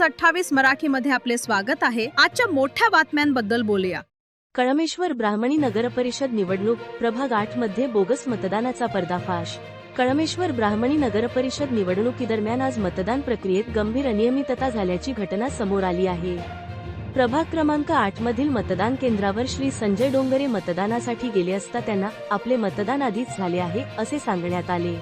News अठ्ठावीस मराठीमध्ये आपले स्वागत आहे. आजच्या मोठ्या बातम्यांबद्दल बोलूया. कळमेश्वर ब्राह्मणी नगर परिषद निवडणूक प्रभाग आठमध्ये बोगस मतदानाचा पर्दाफाश. कळमेश्वर ब्राह्मणी नगर परिषद निवडणुकीदरम्यान आज मतदान प्रक्रियेत गंभीर अनियमितता झाल्याची घटना समोर आली आहे. प्रभाग क्रमांक आठ मधील मतदान केंद्रावर श्री संजय डोंगरे मतदानासाठी गेले असता त्यांना आपले मतदान आधीच झाले आहे असे सांगण्यात आले.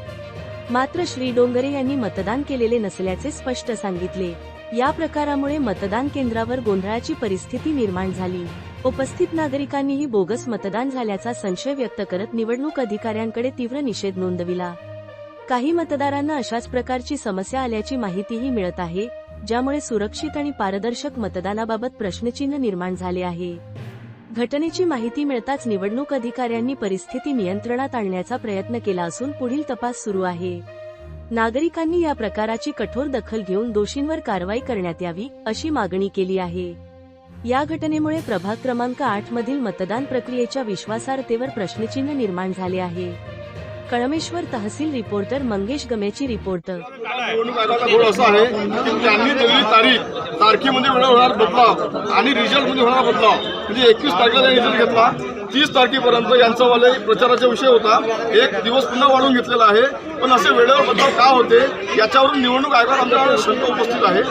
मात्र श्री डोंगरे यांनी मतदान केलेले नसल्याचे स्पष्ट सांगितले. या प्रकारामुळे मतदान केंद्रावर गोंधळाची परिस्थिती निर्माण झाली. उपस्थित नागरिकांनीही बोगस मतदान झाल्याचा संशय व्यक्त करत निवडणूक अधिकाऱ्यांकडे तीव्र निषेध नोंदविला. काही मतदारांना अशाच प्रकारची समस्या आल्याची माहितीही मिळत आहे ज्यामुळे सुरक्षित आणि पारदर्शक मतदानाबाबत प्रश्नचिन्ह निर्माण झाले आहे. घटनेची माहिती मिळताच निवडणूक अधिकाऱ्यांनी परिस्थिती नियंत्रणात आणण्याचा प्रयत्न केला असून पुढील तपास सुरू आहे. नागरिकांनी या प्रकाराची कठोर दखल घेऊन दोषींवर कारवाई करण्यात यावी अशी मागणी केली आहे. या घटनेमुळे प्रभाग क्रमांक आठ मधील मतदान प्रक्रियेच्या विश्वासार्हतेवर प्रश्नचिन्ह निर्माण झाले आहे. कळमेश्वर तहसील रिपोर्टर मंगेश गमेची रिपोर्टर तारखेमध्ये होणार बदलाव आणि रिझल्टमध्ये होणार बदलाव. म्हणजे एकवीस तारखेला रिझल्ट घेतला. तीस तारखेपर्यंत यांचा वाले प्रचाराचा विषय होता. एक दिवस पुन्हा वाढवून घेतलेला आहे. पण असे वेळेवर बदलाव का होते याच्यावरून निवडणूक आयोगात आमच्या शंका उपस्थित आहे.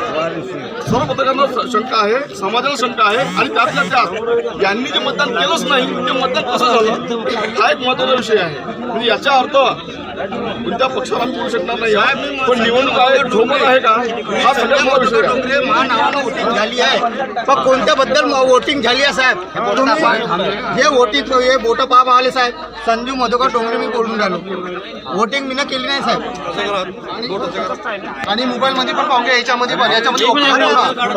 सर्व पत्रकारांना शंका आहे समाजाला शंका आहे आणि त्यातल्या त्यात यांनी जे मतदान केलंच नाही ते मतदान कसं झालं हा एक महत्त्वाचा विषय आहे. म्हणजे याचा अर्थ कोणत्या पक्षाला आम्ही करू शकणार नाही. पण निवडणूक आयोग झोपत आहे का? हा सगळ्यात मोठा विषय आहे. महानावानं वोटिंग झाली आहे. पण कोणत्याबद्दल वोटिंग झाली आहे साहेब? तुम्ही हे वोटिंग हे बोट पाहा आले साहेब. संजीव मधुकर डोंगरे मी बोलून राहिलो. वोटिंग मी ना केली नाही साहेब. आणि मोबाईल मध्ये पण पाहून याच्यामध्ये पण याच्यामध्ये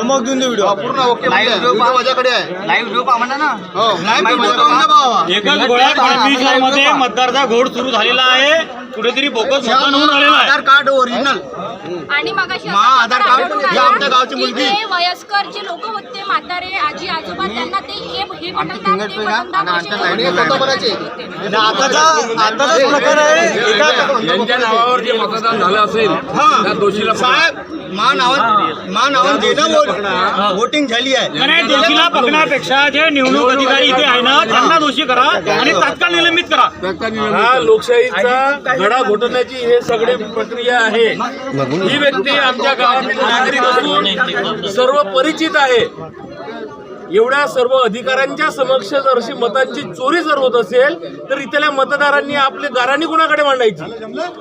मग देऊन व्हिडिओ पूर्ण ओके व्हिडिओ माझ्याकडे आहे. लाईव्ह व्हिडिओ पाहा ना. हो लाईव्ह व्हिडिओ पाहा. भावा एकच गोळ्यात मध्ये मतदारचा घोड सुरू झालेला आहे. कुठेतरी बोगस होऊन राहिलेलं आहे. आधार कार्ड ओरिजिनल आणि मगाशी मा असा आधार कार्ड, हे आमच्या गावची मुलगी. वयस्कर जे लोक होते म्हातारे आजी आजोबा त्यांना ते हे हे बटन दाब, ते बटन दाब असे करून आताचा आताचाच प्रकार आहे. यांच्या नावावर जे मतदान झालं असेल त्या दोषीला साहेब मा नावात मा नावात जे ना वोटिंग झाली आहे. नाही दोषीला पकडण्यापेक्षा जे निवडणूक अधिकारी इथे आहे ना त्यांना दोषी करा आणि तात्काळ निलंबित करा. हा लोकशाहीचा घडा घोटण्याची हे सगळे प्रक्रिया आहे. ही व्यक्ती आमच्या गावातील नागरिक असून सर्व परिचित आहे. एवढ्या सर्व अधिकाऱ्यांच्या समक्ष जर अशी मतांची चोरी जर होत असेल तर इथल्या मतदारांनी आपले गाराणी कुणाकडे मांडायची?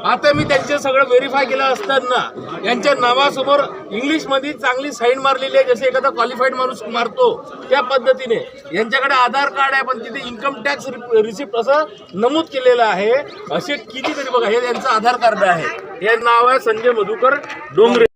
आता मी त्यांचे सगळं व्हेरीफाय केलं असताना यांच्या नावासमोर इंग्लिशमध्ये चांगली साईन मारलेली आहे जसे एखादा क्वालिफाईड माणूस मारतो त्या पद्धतीने. यांच्याकडे आधार कार्ड आहे पण तिथे इन्कम टॅक्स रिसिप्ट असं नमूद केलेलं आहे. असे कितीतरी बघा हे त्यांचं आधार कार्ड आहे. हे नाव आहे संजय मधुकर डोंगरे.